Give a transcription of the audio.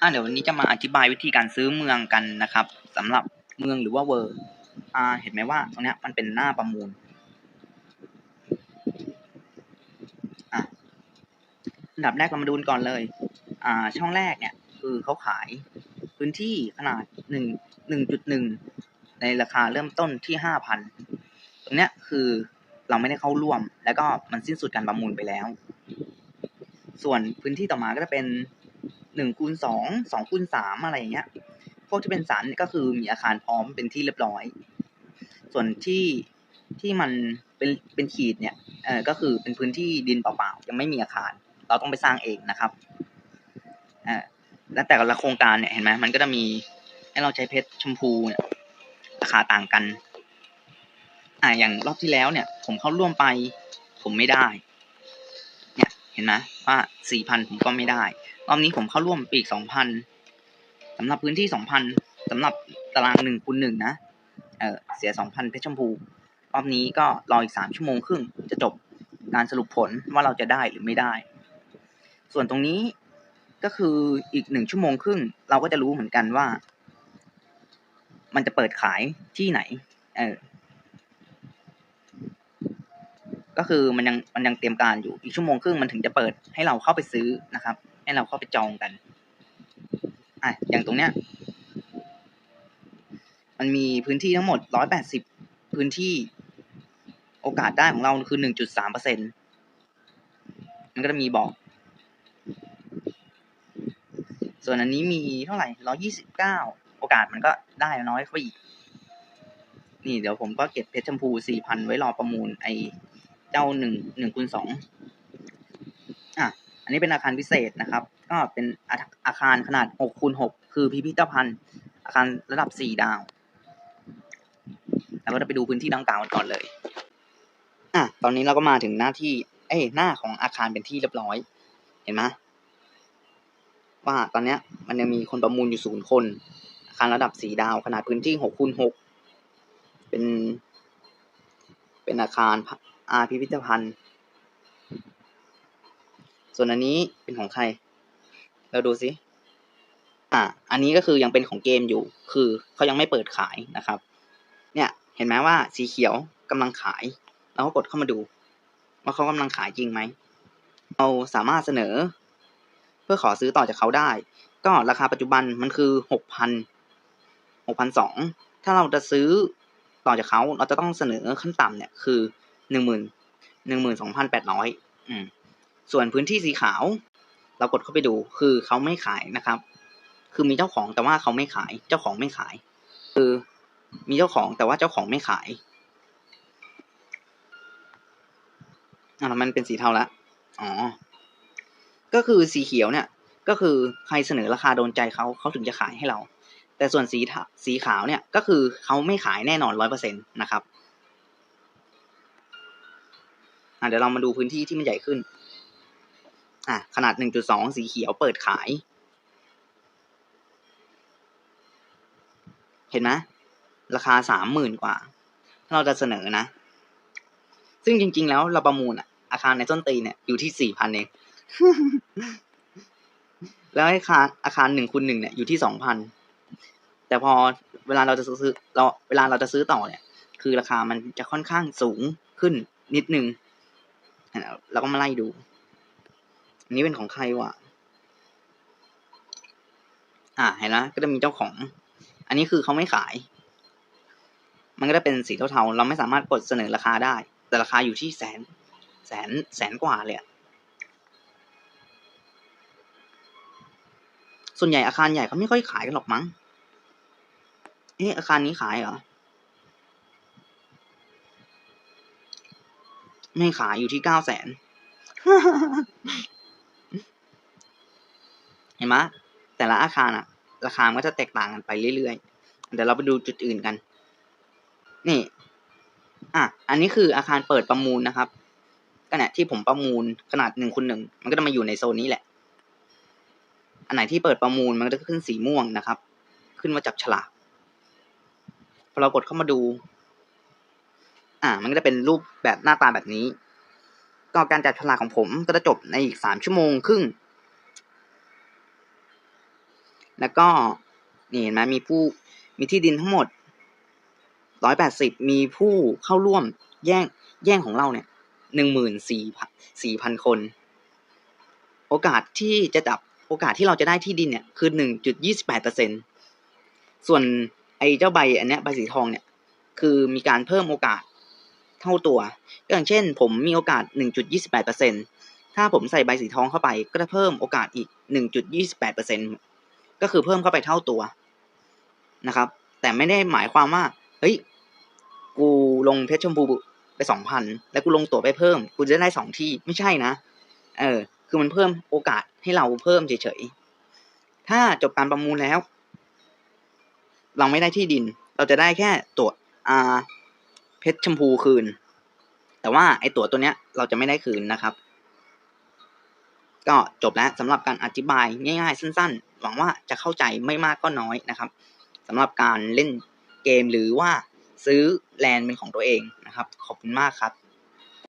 อะเดี๋ยววันนี้จะมาอธิบายวิธีการซื้อเมืองกันนะครับสำหรับเมืองหรือว่าเวอร์อ่า เห็นไหมว่าตรงนี้มันเป็นหน้าประมูลอะอันดับแรกเรามาดูลก่อนเลย อ่า ช่องแรกเนี่ย คือเขาขายพื้นที่ขนาดหนึ่งหนึ่งจุดหนึ่งในราคาเริ่มต้นที่ห้าพันตรงเนี้ยคือเราไม่ได้เข้าร่วม แล้วก็มันสิ้นสุดการประมูลไปแล้ว ส่วนพื้นที่ต่อมาก็จะเป็น หนึ่งคูณสองสองคูณสามอะไรอย่างเงี้ยพวกที่เป็นสันก็คือมีอาคารพร้อมเป็นที่เรียบร้อย ส่วนที่ที่มันเป็นเป็นขีดเนี่ยเออก็คือเป็นพื้นที่ดินเปล่าๆยังไม่มีอาคาร เราต้องไปสร้างเองนะครับอ่าและแต่ละโครงการเนี่ยเห็นไหมมันก็จะมีให้เราใช้เพชรชมพูเนี่ยราคาต่างกัน อ่าอย่างรอบที่แล้วเนี่ย ผมเข้าร่วมไป ผมไม่ได้ ห็นไหมว่าสี่พันผมก็ไม่ได้ รอบนี้ผมเข้าร่วมปีกสองพันสำหรับพื้นที่สองพันสำหรับตารางหนึ่งคูณหนึ่งนะ เออเสียสองพันเพชรชมพู รอบนี้ก็รออีกสามชั่วโมงครึ่งจะจบการสรุปผลว่าเราจะได้หรือไม่ได้ ส่วนตรงนี้ก็คืออีกหนึ่งชั่วโมงครึ่ง เราก็จะรู้เหมือนกันว่า มันจะเปิดขายที่ไหน เออ ก็คือมันยังมันยังเตรียมการอยู่อีกชั่วโมงครึ่งมันถึงจะเปิดให้เราเข้าไปซื้อนะครับ ให้เราเข้าไปจองกันอะอย่างตรงเนี้ย มันมีพื้นที่ทั้งหมดร้อยแปดสิบพื้นที่ โอกาสได้ของเราคือหนึ่งจุดสามเปอร์เซ็นมันก็จะมีบอก ส่วนอันนี้มีเท่าไหร่ร้อยี่สิบเก้าโอกาสมันก็ได้น้อยเข้าไปอีกนี่เดี๋ยวผมก็เก็บเพชรชมพูสี่พันไว้รอประมูลไอ เจ้าหนึ่งหนึ่งคูณสองอะอันนี้เป็นอาคารพิเศษนะครับ ก็เป็นอาอาคารขนาดหกคูณหกคือพิพิธภัณฑ์ อาคารระดับสี่ดาวแล้วก็จะไปดูพื้นที่ดังกล่าวกันก่อนเลย อะ ตอนนี้เราก็มาถึงหน้าที่ เอ้หน้าของอาคารเป็นที่เรียบร้อย เห็นไหมว่าตอนเนี้ย มันยังมีคนประมูลอยู่ศูนย์คน อาคารระดับสี่ดาวขนาดพื้นที่หกคูณหกเป็น เป็นอาคาร อาพิพิธภัณฑ์ ส่วนอันนี้เป็นของใคร เราดูสิอ่าอันนี้ก็คือยังเป็นของเกมอยู่ คือเขายังไม่เปิดขายนะครับ เนี่ยเห็นไหมว่าสีเขียวกำลังขาย เราก็กดเข้ามาดู ว่าเขากำลังขายจริงไหมเราสามารถเสนอ เพื่อขอซื้อต่อจากเขาได้ ก็ราคาปัจจุบันมันคือหกพันหกพันสองถ้าเราจะซื้อต่อจากเขาเราจะต้องเสนอขั้นต่ำเนี่ยคือ หนึ่งหมื่นหนึ่งหมื่นสองพันแปดร้อยอืมส่วนพื้นที่สีขาว เรากดเข้าไปดูคือเขาไม่ขายนะครับ คือมีเจ้าของแต่ว่าเขาไม่ขาย เจ้าของไม่ขาย คือมีเจ้าของแต่ว่าเจ้าของไม่ขายอะมันเป็นสีเทาละอ๋อ ก็คือสีเขียวเนี่ย ก็คือใครเสนอราคาโดนใจเขาเขาถึงจะขายให้เรา แต่ส่วนสีสีขาวเนี่ยก็คือเขาไม่ขายแน่นอนร้อยเปอร์เซ็นตนะครับ อะเดี๋ยวเรามาดูพื้นที่ที่มันใหญ่ขึ้น อะขนาดหนึ่งจุดสองสีเขียวเปิดขาย เห็นไหมราคาสามหมื่นกว่า ถ้าเราจะเสนอนะ ซึ่งจริง ๆ แล้วเราประมูลอะอาคารในต้นตีเนี่ยอยู่ที่สี่พันเอง แล้วอาคารอาคารหนึ่งคูณหนึ่งเนี่ยอยู่ที่สองพัน แต่พอเวลาเราจะซื้อเราเวลาเราจะซื้อต่อเนี่ย คือราคามันจะค่อนข้างสูงขึ้นนิดนึง เราก็มาไล่ดู อันนี้เป็นของใครวะอ่าเห็นแล้วก็จะมีเจ้าของ อันนี้คือเขาไม่ขาย มันก็จะเป็นสีเทาๆเราไม่สามารถกดเสนอราคาได้ แต่ราคาอยู่ที่แสน แสนแสนกว่าเลยส่วนใหญ่อาคารใหญ่เขาไม่ค่อยขายกันหรอกมั้งเอ๊ะอาคารนี้ขายเหรอ ไม่ขายอยู่ที่เก้าแสนเห็นไหมแต่ละอาคารอะราคาก็จะแตกต่างกันไปเรื่อยๆเดี๋ยวเราไปดูจุดอื่นกัน นี่ อะ อันนี้คืออาคารเปิดประมูลนะครับขณะที่ผมประมูลขนาดหนึ่งคูณหนึ่งมันก็จะมาอยู่ในโซนนี้แหละ อันไหนที่เปิดประมูลมันก็จะขึ้นสีม่วงนะครับ ขึ้นมาจับฉลากพอเรากดเข้ามาดู อ่า มันก็จะเป็นรูปแบบหน้าตาแบบนี้ ก็การจับฉลากของผมก็จะจบในอีกสามชั่วโมงครึ่ง แล้วก็นี่เห็นไหมมีผู้มีที่ดินทั้งหมดร้อยแปดสิบมีผู้เข้าร่วมแย่งแย่งของเราเนี่ยหนึ่งหมื่นสี่พันสี่พันคน โอกาสที่จะจับโอกาสที่เราจะได้ที่ดินเนี่ยคือหนึ่งจุดยี่สิบแปดเปอร์เซ็นส่วนไอ้เจ้าใบอันเนี้ยใบสีทองเนี่ย คือมีการเพิ่มโอกาส เท่าตัวก็อย่างเช่น ผมมีโอกาสหนึ่งจุดยี่สิบแปดเปอร์เซ็นถ้าผมใส่ใบสีทองเข้าไปก็จะเพิ่มโอกาสอีกหนึ่งจุดยี่สิบแปดเปอร์เซ็นก็คือเพิ่มเข้าไปเท่าตัวนะครับ แต่ไม่ได้หมายความว่า เฮ้ย กูลงเพชรชมพูไปสองพันแล้วกูลงตั๋วไปเพิ่ม กูจะได้สองที่ไม่ใช่นะ เออ คือมันเพิ่มโอกาสให้เราเพิ่มเฉยๆ ถ้าจบการประมูลแล้ว เราไม่ได้ที่ดิน เราจะได้แค่ตั๋วอ่า ชรชมพูคืน แต่ว่าไอตั๋วตัวเนี้ยเราจะไม่ได้คืนนะครับ ก็จบแล้วสำหรับการอธิบายง่ายๆ สั้น ๆ หวังว่าจะเข้าใจไม่มากก็น้อยนะครับสำหรับการเล่นเกมหรือว่าซื้อแลนด์เป็นของตัวเองนะครับ ขอบคุณมากครับ